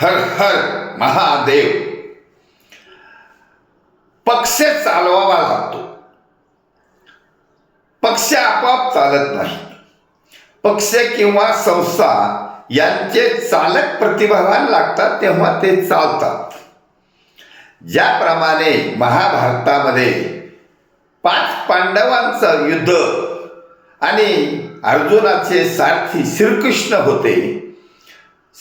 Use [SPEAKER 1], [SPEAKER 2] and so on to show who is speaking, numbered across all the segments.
[SPEAKER 1] हर हर महादेव. पक्ष चालवावा लागतो. पक्ष आपोआप चालत नाही पक्ष किंवा संस्था यांचे चालक प्रतिभावान लागतात तेव्हा ते चालतात. ज्याप्रमाणे महाभारतामध्ये पाच पांडवांचं युद्ध आणि अर्जुनाचे सारथी श्रीकृष्ण होते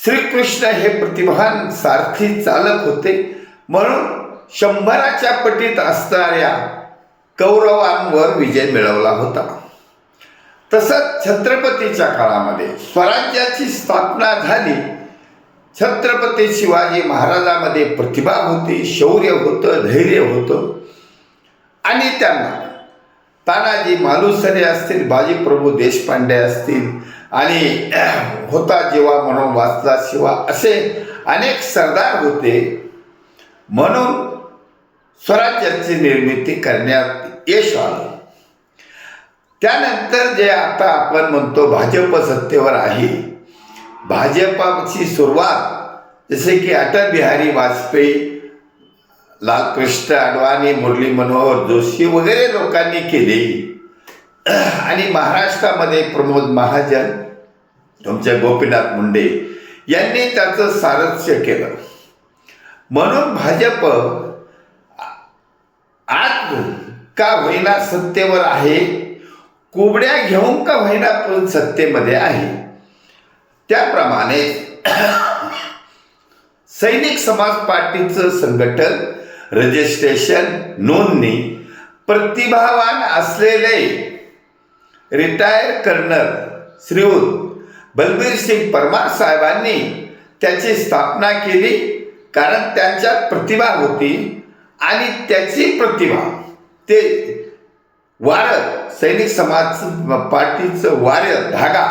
[SPEAKER 1] श्रीकृष्ण हे प्रतिभान सारथी चालक होते. म्हणून शंभराच्या पटीत असणाऱ्या कौरवांवर विजय मिळवला होता. तसंच छत्रपतीच्या काळामध्ये स्वराज्याची स्थापना झाली. छत्रपती शिवाजी महाराजामध्ये प्रतिभा होती शौर्य होतं धैर्य होतं. आणि त्यांना तानाजी मालुसरे असतील बाजीप्रभू देशपांडे असतील आणि होता जीवा म्हणून वाचला शिवा असे अनेक सरदार होते. म्हणून स्वराज्याची निर्मिती करण्यात यश आलं. त्यानंतर जे आता आपण म्हणतो भाजप सत्तेवर आहे भाजपाची सुरुवात जसे की अटल बिहारी वाजपेयी लालकृष्ण अडवाणी मुरली मनोहर जोशी वगैरे लोकांनी केली आणि महाराष्ट्रामध्ये प्रमोद महाजन तुमच्या गोपीनाथ मुंडे यांनी त्याचं सारथ्य केलं. म्हणून भाजप आज का होईना सत्तेवर आहे? कुबड्या घेऊन का होईना पण सत्तेमध्ये आहे? त्याप्रमाणे सैनिक समाज पार्टीचं संघटन रजिस्ट्रेशन नोंदणी प्रतिभावान असलेले रिटायर कर्नल श्रीयुत बलबीर सिंग परमार साहेबांनी त्याची स्थापना केली. कारण त्यांच्यात प्रतिभा होती आणि त्याची प्रतिभा ते वारं सैनिक समाज पार्टीचं वारं धागा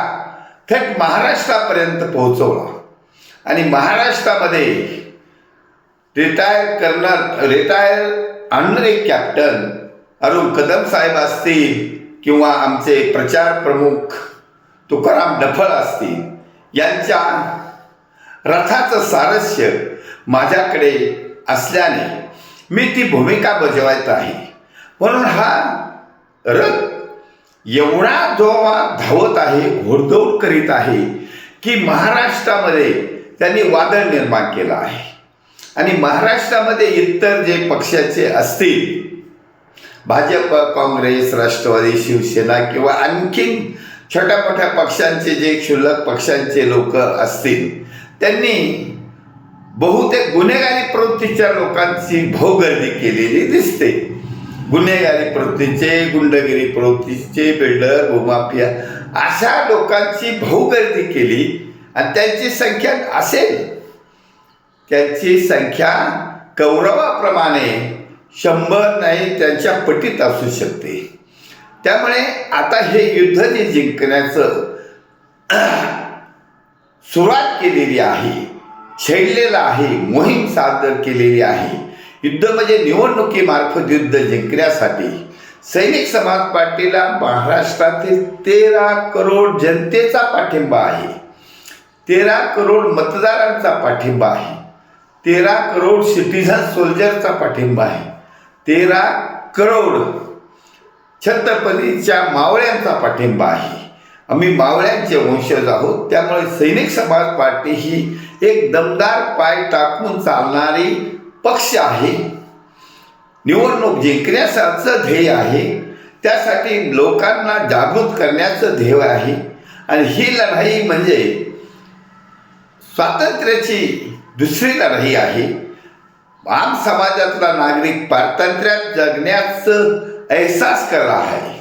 [SPEAKER 1] थेट महाराष्ट्रापर्यंत पोहोचवला. आणि महाराष्ट्रामध्ये रिटायर करणार रिटायर आणणारे कॅप्टन अरुण कदम साहेब असतील किंवा आमचे प्रचार प्रमुख तुकाराम डफळ असतील यांच्या रथाचं सारस्य माझ्याकडे असल्याने मी ती भूमिका बजावत आहे. म्हणून हा रथ एवढा जोमा धावत आहे घोडदौड करीत आहे की महाराष्ट्रामध्ये त्यांनी वादळ निर्माण केलं आहे. आणि महाराष्ट्रामध्ये इतर जे पक्षाचे असतील भाजप काँग्रेस राष्ट्रवादी शिवसेना किंवा आणखीन छोट्या मोठ्या पक्षांचे जे क्षुल्लक पक्षांचे लोक असतील त्यांनी बहुतेक गुन्हेगारी प्रवृत्तीच्या लोकांची भाऊगर्दी केलेली दिसते. गुन्हेगारी प्रवृत्तीचे गुंडगिरी प्रवृत्तीचे बिल्डर भूमाफिया अशा लोकांची भाऊगर्दी केली आणि त्यांची संख्या असेल. त्यांची संख्या कौरवाप्रमाणे शंभर नाही त्यांच्या पटीत असू शकते. त्यामुळे आता हे युद्ध जे जिंकण्याचं सुरुवात केलेली आहे छेडलेलं आहे मोहीम सादर केलेली आहे. युद्ध म्हणजे निवडणुकीमार्फत युद्ध जिंकण्यासाठी सैनिक समाज पार्टीला महाराष्ट्रातील तेरा करोड जनतेचा पाठिंबा आहे. तेरा करोड मतदारांचा पाठिंबा आहे. तेरा करोड सिटीझन सोल्जरचा पाठिंबा आहे. तेरा करोड छत्रपतीच्या मावळ्यांचा पाठिंबा आहे. आम्ही मावळ्यांचे वंशज आहोत. त्यामुळे सैनिक समाज पार्टी ही एक दमदार पाय टाकून चालणारी पक्ष आहे. निवडणूक जिंकण्याचं ध्येय आहे. त्यासाठी लोकांना जागृत करण्याचं ध्येय आहे. आणि ही लढाई म्हणजे स्वातंत्र्याची दुसरी लढाई आहे. आम समाजातला नागरिक पारतंत्र्यात जगण्याचं एहसास करला आहे.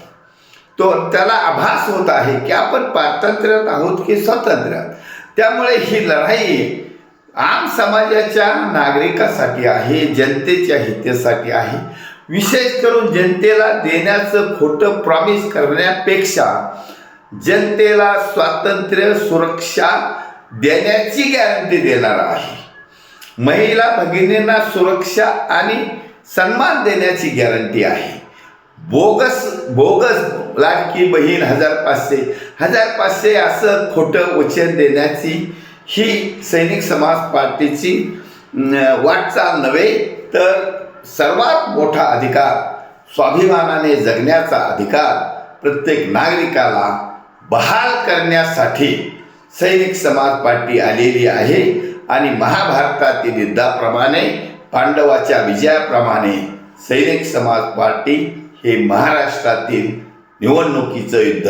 [SPEAKER 1] तो त्याला आभास होत आहे की आपण पारतंत्र्यात आहोत की स्वातंत्र्यात त्यामुळे ही लढाई आम समाजाच्या नागरिकासाठी आहे जनतेच्या हितासाठी आहे. विशेष करून जनतेला देण्याचं खोटं प्रॉमिस करण्यापेक्षा जनतेला स्वातंत्र्य सुरक्षा देण्याची गॅरंटी देणार आहे. महिला भगिनींना सुरक्षा आणि सन्मान देण्याची गॅरंटी आहे. बोगस बोगस लाडकी बहीण हजार पाचशे हजार पाचशे असं खोटं वचन देण्याची ही सैनिक समाज पार्टीची वाटचाल नव्हे तर सर्वात मोठा अधिकार स्वाभिमानाने जगण्याचा अधिकार प्रत्येक नागरिकाला बहाल करण्यासाठी सैनिक समाज पार्टी आलेली आहे. आणि महाभारतातील युद्धाप्रमाणे पांडवाच्या विजयाप्रमाणे सैनिक समाज पार्टी हे महाराष्ट्रातील निवडणुकीचं युद्ध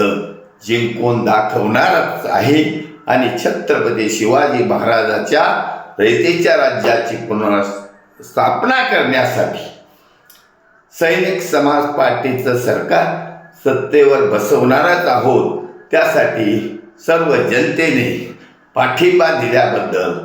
[SPEAKER 1] जिंकून दाखवणारच आहे. आणि छत्रपती शिवाजी महाराजाच्या रयतेच्या राज्याची पुनर्स्थापना करण्यासाठी सैनिक समाज पार्टीचं सरकार सत्तेवर बसवणारच आहोत. त्यासाठी सर्व जनतेने पाठिंबा दिल्याबद्दल